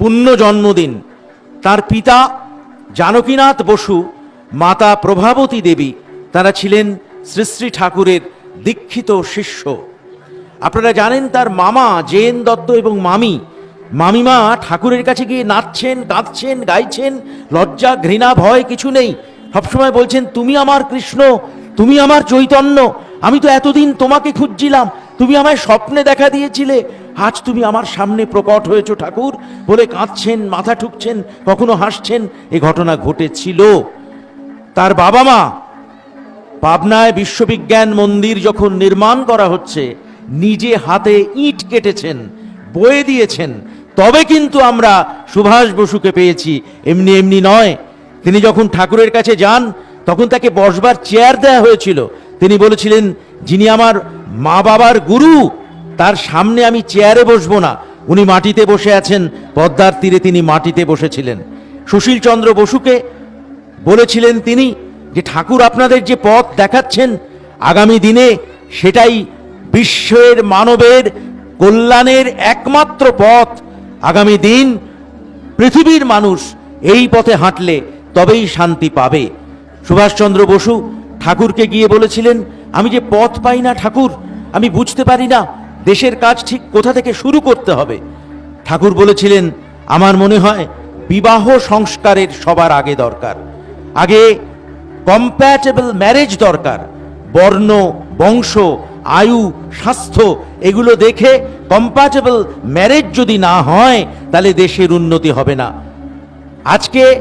পুণ্য জন্মদিন তার পিতা জানকীনাথ বসু, মাতা প্রভাবতী দেবী, তারা ছিলেন শ্রী শ্রী ঠাকুরের দীক্ষিত শিষ্য। আপনারা জানেন তার মামা জেন দত্ত এবং মামি। মামিমা ঠাকুরের কাছে গিয়ে নাচছেন, কাঁদছেন, গাইছেন, লজ্জা, ঘৃণা, ভয় কিছু নেই। সবসময় বলছেন, তুমি আমার কৃষ্ণ, তুমি আমার চৈতন্য, আমি তো এতদিন তোমাকে খুঁজছিলাম, তুমি আমায় স্বপ্নে দেখা দিয়েছিলে আজ তুমি আমার সামনে প্রকট হয়েছ ঠাকুর। বলে কাঁদছেন, মাথা ঠুকছেন, কখনো হাসছেন। এ ঘটনা ঘটেছিল। তার বাবা মা পাবনায় বিশ্ববিজ্ঞান মন্দির যখন নির্মাণ করা হচ্ছে, নিজে হাতে ইট কেটেছেন, বয়ে দিয়েছেন। তবে কিন্তু আমরা সুভাষ বসুকে পেয়েছি, এমনি এমনি নয়। তিনি যখন ঠাকুরের কাছে যান, তখন তাকে বসবার চেয়ার দেওয়া হয়েছিল। তিনি বলেছিলেন, যিনি আমার মা বাবার গুরু তার সামনে আমি চেয়ারে বসবো না। উনি মাটিতে বসে আছেন, পদ্মার তীরে তিনি মাটিতে বসেছিলেন। সুশীল চন্দ্র বসুকে বলেছিলেন তিনি যে, ঠাকুর আপনাদের যে পথ দেখাচ্ছেন, আগামী দিনে সেটাই বিশ্বের মানবের কল্যাণের একমাত্র পথ। আগামী দিন পৃথিবীর মানুষ এই পথে হাঁটলে তবেই শান্তি পাবে। সুভাষচন্দ্র বসু ঠাকুরকে গিয়ে বলেছিলেন, আমি যে পথ পাই না ঠাকুর, আমি বুঝতে পারি না দেশের কাজ ঠিক কোথা থেকে শুরু করতে হবে? ঠাকুর বলেছিলেন, আমার মনে হয় বিবাহ সংস্কারের সবার আগে দরকার। আগে কম্প্যাটেবল ম্যারেজ দরকার। বর্ণ, বংশ, আয়ু, স্বাস্থ্য, এগুলো দেখে কম্প্যাটেবল ম্যারেজ যদি না হয়, তাহলে দেশের উন্নতি হবে না। আজকে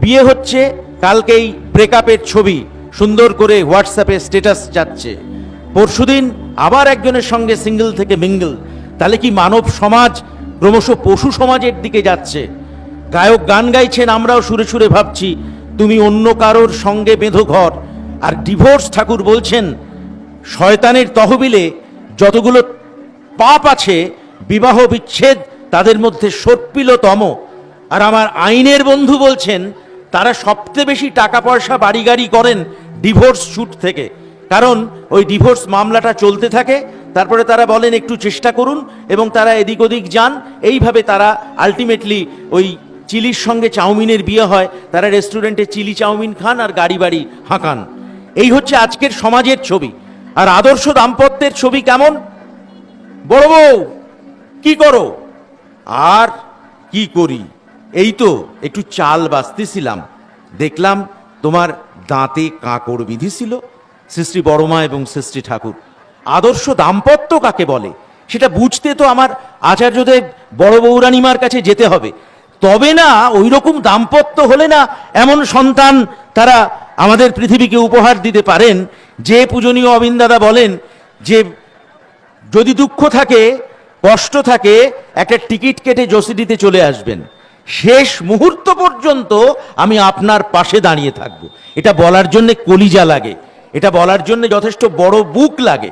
বিয়ে হচ্ছে, কালকেই ব্রেকআপের ছবি। সুন্দর করে হোয়াটসঅ্যাপে স্ট্যাটাস যাচ্ছে। পরশুদিন আবার একজনের সঙ্গে সিঙ্গেল থেকে মিঙ্গল। তাহলে কি মানব সমাজ ক্রমশ পশু সমাজের দিকে যাচ্ছে? গায়ক গান গাইছেন, আমরাও সুরে সুরে ভাবছি, তুমি অন্য কারোর সঙ্গে বেঁধো ঘর। আর ডিভোর্স ঠাকুর বলছেন, শয়তানের তহবিলে যতগুলো পাপ আছে, বিবাহ বিচ্ছেদ, তাদের মধ্যে সর্পিলতম। আর আমার আইনের বন্ধু বলছেন, তারা সবচেয়ে বেশি টাকা পয়সা বাড়ি গাড়ি করেন ডিভোর্স শুট থেকে। কারণ ওই ডিভোর্স মামলাটা চলতে থাকে, তারপরে তারা বলেন একটু চেষ্টা করুন এবং তারা এদিক ওদিক যান। এইভাবে তারা আলটিমেটলি ওই চিলির সঙ্গে চাউমিনের বিয়ে হয়, তারা রেস্টুরেন্টে চিলি চাউমিন খান আর গাড়ি বাড়ি হাঁকান। এই হচ্ছে আজকের সমাজের ছবি। আর আদর্শ দাম্পত্যের ছবি কেমন? বড় বউ, কি করো? আর কি করি? এই তো, একটু চাল বাঁচতেছিলাম। দেখলাম তোমার দাঁতে কাঁকড় বিধিছিল। সৃষ্টি বড়মা এবং সৃষ্টি ঠাকুর। আদর্শ দাম্পত্য কাকে বলে? সেটা বুঝতে তো আমার আচার্যদেব বড় বৌরানিমার কাছে যেতে হবে। তবে না ওই রকম দাম্পত্য হলে না এমন সন্তান তারা আমাদের পৃথিবীকে উপহার দিতে পারেন। যে পূজনীয় অবিন্দাদা বলেন যে, যদি দুঃখ থাকে, কষ্ট থাকে, একটা টিকিট কেটে জসিডিতে চলে আসবেন। শেষ মুহূর্ত পর্যন্ত আমি আপনার পাশে দাঁড়িয়ে থাকব। এটা বলার জন্য কলিজা লাগে। এটা বলার জন্য যথেষ্ট বড় বুক লাগে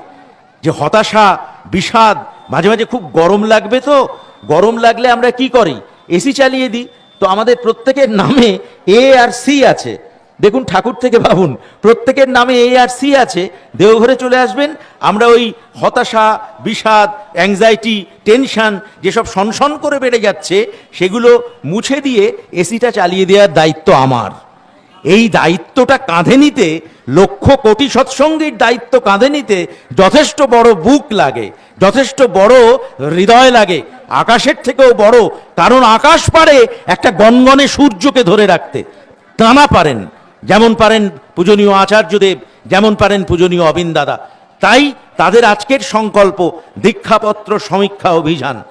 যে হতাশা, বিষাদ, মাঝে মাঝে খুব গরম লাগবে তো, গরম লাগলে আমরা কি করি? এসি চালিয়ে দিই। তো আমাদের প্রত্যেকের নামে এ আর সি আছে। দেখুন, ঠাকুর থেকে ভাবুন, প্রত্যেকের নামে এ আর সি আছে। দেওঘরে চলে আসবেন, আমরা ওই হতাশা, বিষাদ অ্যাংজাইটি টেনশন যেসব সনসন করে বেড়ে যাচ্ছে, সেগুলো মুছে দিয়ে এসিটা চালিয়ে দেওয়ার দায়িত্ব আমার। এই দায়িত্বটা কাঁধে নিতে, লক্ষ কোটি সৎসঙ্গীর দায়িত্ব কাঁধে নিতে যথেষ্ট বড় বুক লাগে, যথেষ্ট বড় হৃদয় লাগে। আকাশের থেকেও বড়, কারণ আকাশ পারে একটা গনগনে সূর্যকে ধরে রাখতে। তাঁরা পারেন, যেমন পারেন পূজনীয় আচার্যদেব, যেমন পারেন পূজনীয় অবিন দাদা তাই তাদের আজকের সংকল্প, দীক্ষাপত্র সমীক্ষা অভিযান।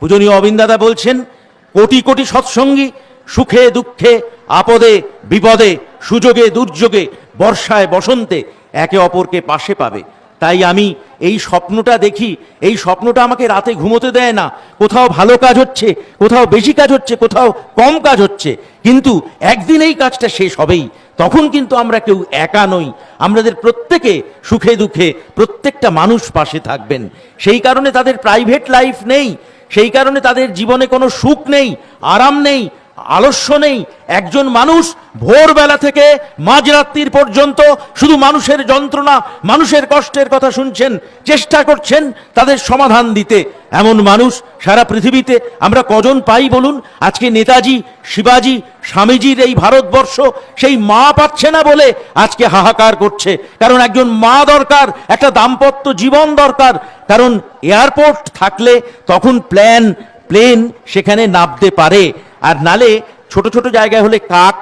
পূজনীয় অবিন্দাদা বলছেন, কোটি কোটি সৎসঙ্গী সুখে দুঃখে আপদে, বিপদে, সুযোগে, দুর্যোগে, বর্ষায়, বসন্তে একে অপরকে পাশে পাবে। তাই আমি এই স্বপ্নটা দেখি, এই স্বপ্নটা আমাকে রাতে ঘুমোতে দেয় না। কোথাও ভালো কাজ হচ্ছে, কোথাও বেশি কাজ হচ্ছে, কোথাও কম কাজ হচ্ছে। কিন্তু একদিন এই কাজটা শেষ হবেই। তখন কিন্তু আমরা কেউ একা নই। আমাদের প্রত্যেকে সুখে দুঃখে প্রত্যেকটা মানুষ পাশে থাকবেন। সেই কারণে তাদের প্রাইভেট লাইফ নেই। সেই কারণে তাদের জীবনে কোনো সুখ নেই, আরাম নেই। আলস্য নেই। একজন মানুষ ভোরবেলা থেকে মাঝরাত্রির পর্যন্ত শুধু মানুষের যন্ত্রণা, মানুষের কষ্টের কথা শুনছেন, চেষ্টা করছেন তাদের সমাধান দিতে। এমন মানুষ সারা পৃথিবীতে আমরা কজন পাই বলুন? আজকে নেতাজি, শিবাজি, স্বামীজির এই ভারতবর্ষ সেই মা পাচ্ছে না বলে আজকে হাহাকার করছে। কারণ একজন মা দরকার, একটা দাম্পত্য জীবন দরকার। কারণ এয়ারপোর্ট থাকলে তখন প্ল্যান, প্লেন সেখানে নামতে পারে। আর নালে ছোট ছোট জায়গায় হলে কাক,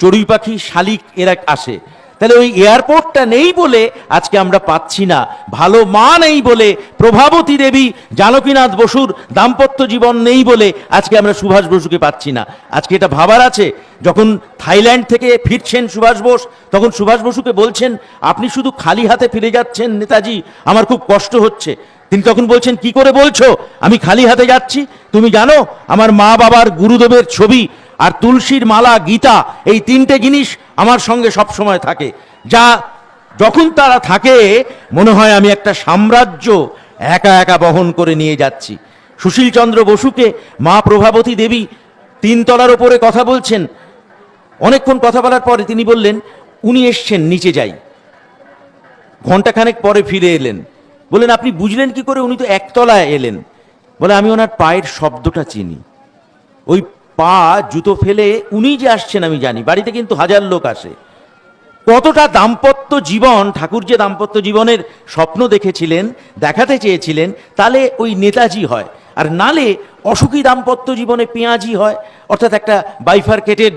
চড়ুই পাখি, শালিক এরা আসে। তাহলে ওই এয়ারপোর্টটা নেই বলে আজকে আমরা পাচ্ছি না। ভালো মা নেই বলে, প্রভাবতী দেবী, জানকীনাথ বসুর দাম্পত্য জীবন নেই বলে আজকে আমরা সুভাষ বসুকে পাচ্ছি না। আজকে এটা ভাবার আছে, যখন থাইল্যান্ড থেকে ফিরছেন সুভাষ বোস, তখন সুভাষ বসুকে বলছেন, আপনি শুধু খালি হাতে ফিরে যাচ্ছেন নেতাজি, আমার খুব কষ্ট হচ্ছে। তিনি তখন বলছেন, কি করে বলছো? আমি খালি হাতে যাচ্ছি। তুমি জানো, আমার মা বাবার গুরুদেবের ছবি আর তুলসীর মালা, গীতা, এই তিনটে জিনিস আমার সঙ্গে সব সময় থাকে। যা যখন তারা থাকে, মনে হয় আমি একটা সাম্রাজ্য একা একা বহন করে নিয়ে যাচ্ছি। সুশীল চন্দ্র বসুকে মা প্রভাবতী দেবী তিনতলার ওপরে কথা বলছেন। অনেকক্ষণ কথা বলার পরে তিনি বললেন, উনি এসছেন, নিচে যাই। ঘন্টাখানেক পরে ফিরে এলেন। বললেন, আপনি বুঝলেন কি করে উনি তো একতলায় এলেন? বলে, আমি ওনার পায়ের শব্দটা চিনি। ওই পা, জুতো ফেলে উনি যে আসছেন আমি জানি, বাড়িতে কিন্তু হাজার লোক আসে। কতটা দাম্পত্য জীবন, ঠাকুর যে দাম্পত্য জীবনের স্বপ্ন দেখেছিলেন, দেখাতে চেয়েছিলেন তাহলে ওই নেতাজি হয়। আর নালে অসুখী দাম্পত্য জীবনে পেঁয়াজি হয়, অর্থাৎ একটা বাইফার্কেটেড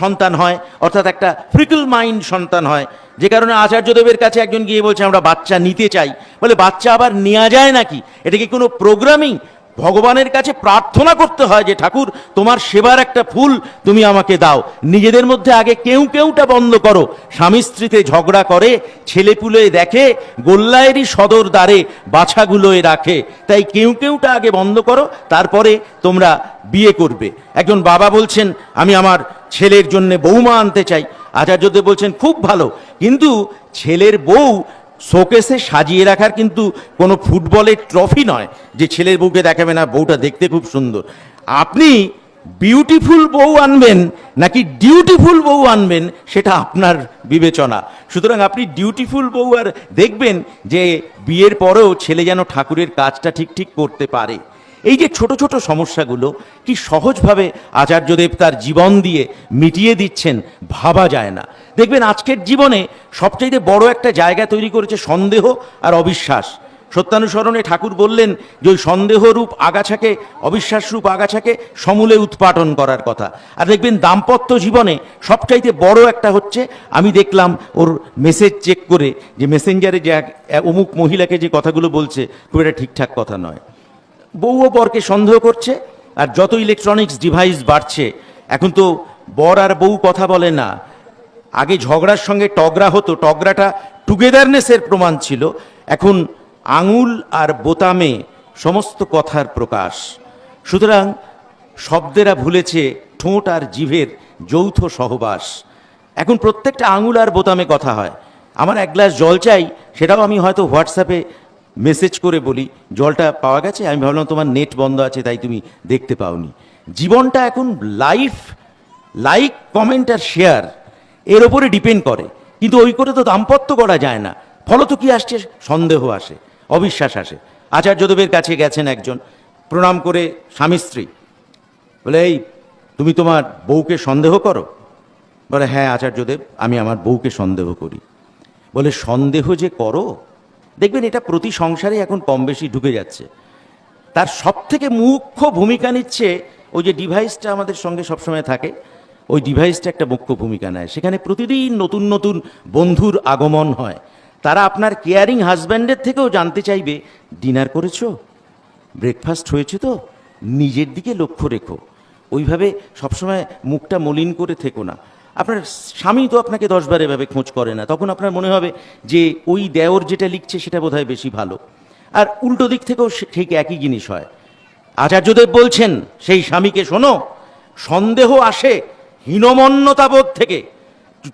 সন্তান হয়, অর্থাৎ একটা ফ্রিকল মাইন্ড সন্তান হয়। যে কারণে আচার্যদেবের কাছে একজন গিয়ে বলছে, আমরা বাচ্চা নিতে চাই। বলে, বাচ্চা আবার নেওয়া যায় নাকি? এটা কি কোনো প্রোগ্রামিং ভগবানের কাছে প্রার্থনা করতে হয় যে, ঠাকুর, তোমার সেবার একটা ফুল তুমি আমাকে দাও। নিজেদের মধ্যে আগে কেউ কেউটা বন্ধ করো। স্বামী স্ত্রীতে ঝগড়া করে, ছেলেপুলে দেখে গোল্লায়েরই সদর দ্বারে বাছাগুলোয় রাখে। তাই কেউ কেউটা আগে বন্ধ করো, তারপরে তোমরা বিয়ে করবে। একজন বাবা বলছেন, আমি আমার ছেলের জন্য বৌমা আনতে চাই। আচার্যদেব বলছেন, খুব ভালো। কিন্তু ছেলের বউ শোকেসে সাজিয়ে রাখার কিন্তু কোনো ফুটবলের ট্রফি নয় যে ছেলের বউকে দেখাবে না, বউটা দেখতে খুব সুন্দর। আপনি বিউটিফুল বউ আনবেন নাকি ডিউটিফুল বউ আনবেন সেটা আপনার বিবেচনা। সুতরাং আপনি ডিউটিফুল বউ আর দেখবেন যে বিয়ের পরেও ছেলে যেন ঠাকুরের কাজটা ঠিক ঠিক করতে পারে। এই যে ছোট ছোট সমস্যাগুলো কি সহজভাবে আচার্যদেব তার জীবন দিয়ে মিটিয়ে দিচ্ছেন ভাবা যায় না। দেখবেন আজকের জীবনে সবচাইতে বড় একটা জায়গা তৈরি করেছে সন্দেহ আর অবিশ্বাস। সত্যানুসরণে ঠাকুর বললেন যে ওই সন্দেহরূপ আগাছাকে, অবিশ্বাসরূপ আগাছাকে সমূলে উৎপাটন করার কথা। আর দেখবেন দাম্পত্য জীবনে সবচাইতে বড় একটা হচ্ছে, আমি দেখলাম ওর মেসেজ চেক করে যে মেসেঞ্জারে যে অমুক মহিলাকে যে কথাগুলো বলছে, খুব এটা ঠিকঠাক কথা নয়। বউও বরকে সন্দেহ করছে, আর যত ইলেকট্রনিক্স ডিভাইস বাড়ছে, এখন তো বর আর বউ কথা বলে না। আগে ঝগড়ার সঙ্গে টগরা হতো, টগরাটা টুগেদারনেসের প্রমাণ ছিল। এখন আঙুল আর বোতামে সমস্ত কথার প্রকাশ। সুতরাং শব্দেরা ভুলেছে ঠোঁট আর জিভের যৌথ সহবাস। এখন প্রত্যেকটা আঙুল আর বোতামে কথা হয়। আমার এক গ্লাস জল চাই, সেটাও আমি হয়তো হোয়াটসঅ্যাপে মেসেজ করে বলি, জলটা পাওয়া গেছে? আমি ভাবলাম তোমার নেট বন্ধ আছে, তাই তুমি দেখতে পাওনি। জীবনটা এখন লাইফ লাইক কমেন্ট আর শেয়ার এর ওপরে ডিপেন্ড করে। কিন্তু ওই করে তো দাম্পত্য করা যায় না। ফলত কি আসছে? সন্দেহ আসে, অবিশ্বাস আসে। আচার্যদেবের কাছে গেছেন একজন, প্রণাম করে স্বামী স্ত্রী। বলে, এই, তুমি তোমার বউকে সন্দেহ করো? বলে হ্যাঁ আচার্যদেব আমি আমার বউকে সন্দেহ করি। বলে, সন্দেহ যে করো দেখবেন এটা প্রতি সংসারে এখন কম বেশি ঢুকে যাচ্ছে। তার সব থেকে মুখ্য ভূমিকা নিচ্ছে ওই যে ডিভাইসটা আমাদের সঙ্গে সবসময় থাকে, ওই ডিভাইসটা একটা মুখ্য ভূমিকা নেয়। সেখানে প্রতিদিন নতুন নতুন বন্ধুর আগমন হয়। তারা আপনার কেয়ারিং হাজব্যান্ডের থেকেও জানতে চাইবে ডিনার করেছ? ব্রেকফাস্ট হয়েছে তো? নিজের দিকে লক্ষ্য রেখো। ওইভাবে সবসময় মুখটা মলিন করে থেকো না। আপনার স্বামী তো আপনাকে দশবার এভাবে খোঁজ করে না। তখন আপনার মনে হবে যে ওই দেওর যেটা লিখছে সেটা বোধহয় বেশি ভালো। আর উল্টো দিক থেকেও ঠিক একই জিনিস হয়। আচার্যদেব বলছেন, সেই স্বামীকে শোনো, সন্দেহ আসে হীনমন্যতাবোধ থেকে।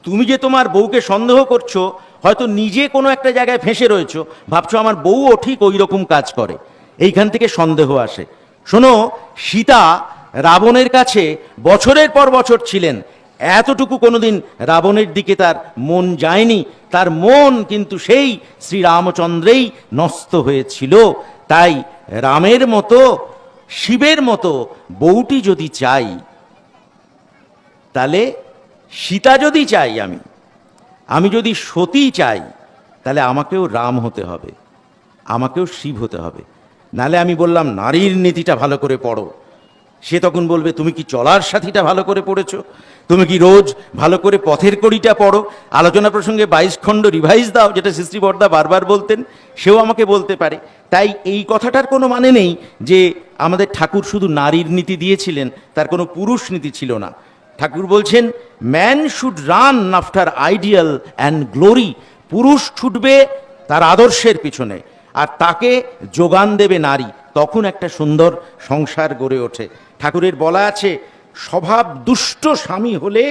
তুমি যে তোমার বউকে সন্দেহ করছ, হয়তো নিজে কোনো একটা জায়গায় ফেঁসে রয়েছো। ভাবছ আমার বউও ঠিক ওই রকম কাজ করে। এইখান থেকে সন্দেহ আসে। শোনো, সীতা রাবণের কাছে বছরের পর বছর ছিলেন। এতটুকু কোনোদিন রাবণের দিকে তার মন যায়নি, তার মন কিন্তু সেই শ্রীরামচন্দ্রেই নষ্ট হয়েছিল। তাই রামের মতো, শিবের মতো বউটি যদি চাই, তাহলে সীতা যদি চাই আমি আমি যদি সতী চাই, তাহলে আমাকেও রাম হতে হবে, আমাকেও শিব হতে হবে। নালে আমি বললাম, নারীর নীতিটা ভালো করে পড়ো। সে তখন বলবে, তুমি কি চলার সাথীটা ভালো করে পড়েছো? তুমি কি রোজ ভালো করে পথের কড়িটা পড়ো? আলোচনা প্রসঙ্গে বাইশ খণ্ড রিভাইজ দাও, যেটা সৃষ্টি বর্দা বারবার বলতেন, সেও আমাকে বলতে পারে। তাই এই কথাটার কোনো মানে নেই যে আমাদের ঠাকুর শুধু নারীর নীতি দিয়েছিলেন, তার কোনো পুরুষ নীতি ছিল না। ঠাকুর বলছেন man should run after ideal and glory পুরুষ ছুটবে তার আদর্শের পিছনে, আর তাকে যোগান দেবে নারী। তখন একটা সুন্দর সংসার গড়ে ওঠে। ঠাকুরের বলা আছে, স্বভাব দুষ্ট স্বামী হলে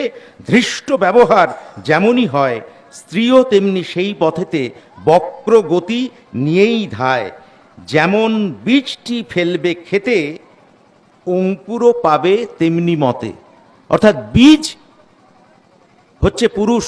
ধৃষ্ট ব্যবহার যেমনই হয়, স্ত্রীও তেমনি সেই পথেতে বক্র গতি নিয়েই ধায়। যেমন বীজটি ফেলবে খেতে অঙ্কুরও পাবে তেমনি মতে। অর্থাৎ বীজ হচ্ছে পুরুষ,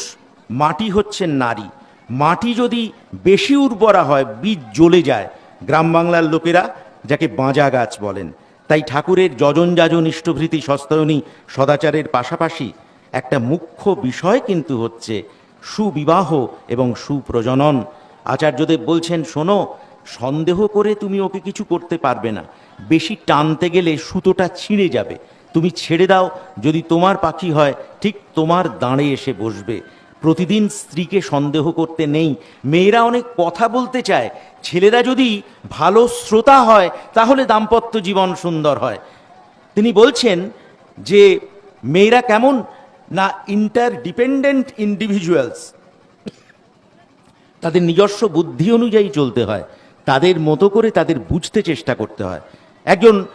মাটি হচ্ছে নারী। মাটি যদি বেশি উর্বরা হয়, বীজ জ্বলে যায়। গ্রাম বাংলার লোকেরা যাকে বাঁজা গাছ বলেন। তাই ঠাকুরের যজন যাজন ইষ্টভৃতি সস্তয়নী সদাচারের পাশাপাশি একটা মুখ্য বিষয় কিন্তু হচ্ছে সুবিবাহ এবং সুপ্রজনন। আচার্যদেব বলছেন, শোনো, সন্দেহ করে তুমি ওকে কিছু করতে পারবে না। বেশি টানতে গেলে সুতোটা ছিঁড়ে যাবে। তুমি ছেড়ে দাও, যদি তোমার পাখি হয়, ঠিক তোমার দাঁড়ে এসে বসবে। প্রতিদিন স্ত্রীকে সন্দেহ করতে নেই। মেয়েরা অনেক কথা বলতে চায়। ছেলেরা যদি ভালো শ্রোতা হয়, তাহলে দাম্পত্য জীবন সুন্দর হয়। তিনি বলছেন যে, মেয়েরা কেমন? না ইন্টার ডিপেন্ডেন্ট ইন্ডিভিজুয়ালস তাদের নিজস্ব বুদ্ধি অনুযায়ী চলতে হয়। তাদের মতো করে তাদের বুঝতে চেষ্টা করতে হয়। একজন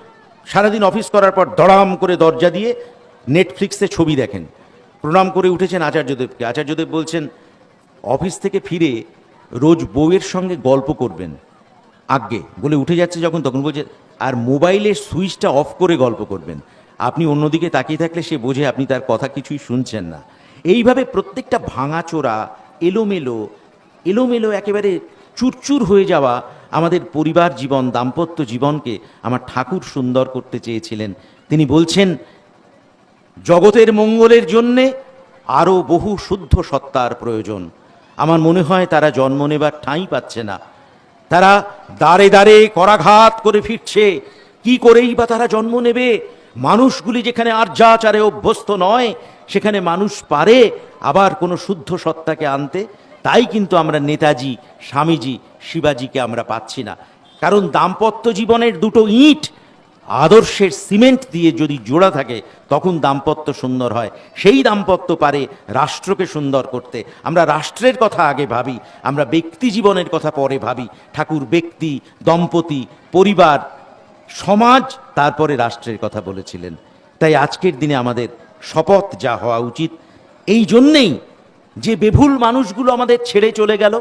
সারাদিন অফিস করার পর দড়াম করে দরজা দিয়ে নেটফ্লিক্সে ছবি দেখেন। প্রণাম করে উঠেছেন আচার্যদেবকে আচার্যদেব বলছেন, অফিস থেকে ফিরে রোজ বউয়ের সঙ্গে গল্প করবেন। আগে বলে উঠে যাচ্ছে যখন, তখন বলছে, আর মোবাইলের সুইচটা অফ করে গল্প করবেন। আপনি অন্যদিকে তাকিয়ে থাকলে সে বোঝে আপনি তার কথা কিছুই শুনছেন না। এইভাবে প্রত্যেকটা ভাঙাচোরা, এলোমেলো এলোমেলো একেবারে চুরচুর হয়ে যাওয়া আমাদের পরিবার জীবন, দাম্পত্য জীবনকে আমার ঠাকুর সুন্দর করতে চেয়েছিলেন। তিনি বলছেন জগতের মঙ্গলের জন্যে আরও বহু শুদ্ধ সত্তার প্রয়োজন। আমার মনে হয় তারা জন্ম নেবার ঠাঁই পাচ্ছে না। তারা দাঁড়ে দাঁড়ে করাঘাত করে ফিরছে। কি করেই বা তারা জন্ম নেবে? মানুষগুলি যেখানে আর্যাচারে অভ্যস্ত নয়, সেখানে মানুষ পারে আবার কোনো শুদ্ধ সত্তাকে আনতে? তাই কিন্তু আমরা নেতাজি, স্বামীজি, শিবাজিকে আমরা পাচ্ছি না। কারণ দাম্পত্য জীবনের দুটো ইট আদর্শের সিমেন্ট দিয়ে যদি জোড়া থাকে, তখন দাম্পত্য সুন্দর হয়। সেই দাম্পত্য পারে রাষ্ট্রকে সুন্দর করতে। আমরা রাষ্ট্রের কথা আগে ভাবি, আমরা ব্যক্তি জীবনের কথা পরে ভাবি। ঠাকুর, ব্যক্তি, দম্পতি, পরিবার, সমাজ, তারপরে রাষ্ট্রের কথা বলেছিলেন। তাই আজকের দিনে আমাদের শপথ যা হওয়া উচিত। এই জন্যেই যে বেভুল মানুষগুলো আমাদের ছেড়ে চলে গেল,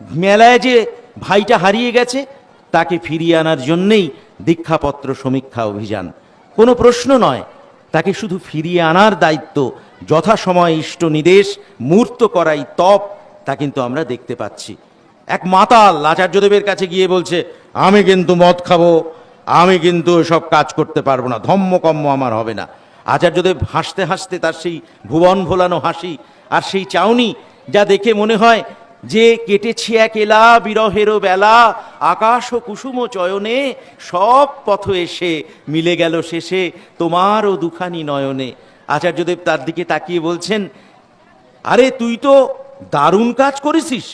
মেলায় যে ভাইটা হারিয়ে গেছে, তাকে ফিরিয়ে আনার জন্যেই দীক্ষাপত্র সমীক্ষা অভিযান। কোনো প্রশ্ন নয়, তাকে শুধু ফিরিয়ে আনার দায়িত্ব, যথাসময় ইষ্ট নির্দেশ, মূর্ত করাই তপ, তা কিন্তু আমরা দেখতে পাচ্ছি। এক মাতাল আচার্যদেবের কাছে গিয়ে বলছে, আমি কিন্তু মদ খাব, আমি কিন্তু সব কাজ করতে পারব না, ধম্মকম্ম আমার হবে না। আচার্যদেব হাসতে হাসতে তার সেই ভুবন ভোলানো হাসি আর সেই চাউনি, যা দেখে মনে হয় যে কেটেছি এক এলা বিরহেরও বেলা, আকাশ ও কুসুম চয়নে, সব পথ এসে মিলে গেল শেষে তোমারও দুখানি নয়নে। আচার্যদেব তার দিকে তাকিয়ে বলছেন, আরে তুই তো দারুণ কাজ করেছিস,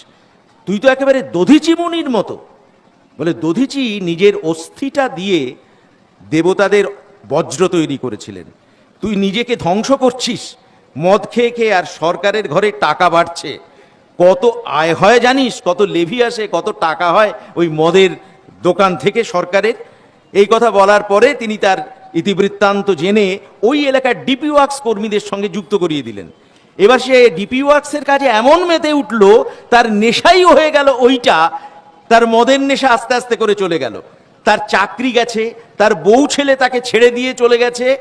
তুই তো একেবারে দধিচি মুনির মতো। বলে, দধিচি নিজের অস্থিটা দিয়ে দেবতাদের বজ্র তৈরি করেছিলেন। তুই নিজেকে ধ্বংস করছিস, মদ খেয়ে খেয়ে আর সরকারের ঘরে টাকা বাড়ছে। কত আয় হয় জানিস? কত লেভি আসে, কত টাকা হয় ওই মদের দোকান থেকে সরকারের। এই কথা বলার পরে তিনি তার ইতিবৃত্তান্ত জেনে ওই এলাকার ডিপি ওয়ার্কস কর্মীদের সঙ্গে যুক্ত করিয়ে দিলেন। এবার সে ডিপি ওয়ার্কসের কাজে এমন মেতে উঠল, তার নেশাই হয়ে গেল ওইটা, তার মদের নেশা আস্তে আস্তে করে চলে গেল। তার চাকরি গেছে, তার বউ ছেলে তাকে ছেড়ে দিয়ে চলে গেছে।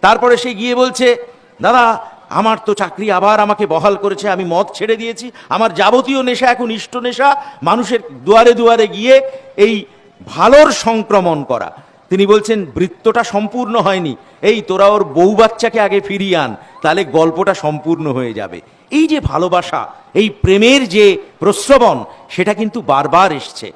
তারপরে সে গিয়ে বলছে, দাদা আমার তো চাকরি আবার আমাকে বহাল করেছে, আমি মদ ছেড়ে দিয়েছি, আমার যাবতীয় নেশা এখন ইষ্ট নেশা, মানুষের দুয়ারে দুয়ারে গিয়ে এই ভালোর সংক্রমণ করা। তিনি বলছেন, বৃত্তটা সম্পূর্ণ হয়নি, এই তোরা ওর বউ বাচ্চাকে আগে ফিরিয়ে আন, তাহলে গল্পটা সম্পূর্ণ হয়ে যাবে। এই যে ভালোবাসা, এই প্রেমের যে প্রশ্রবণ সেটা কিন্তু বারবার এসছে।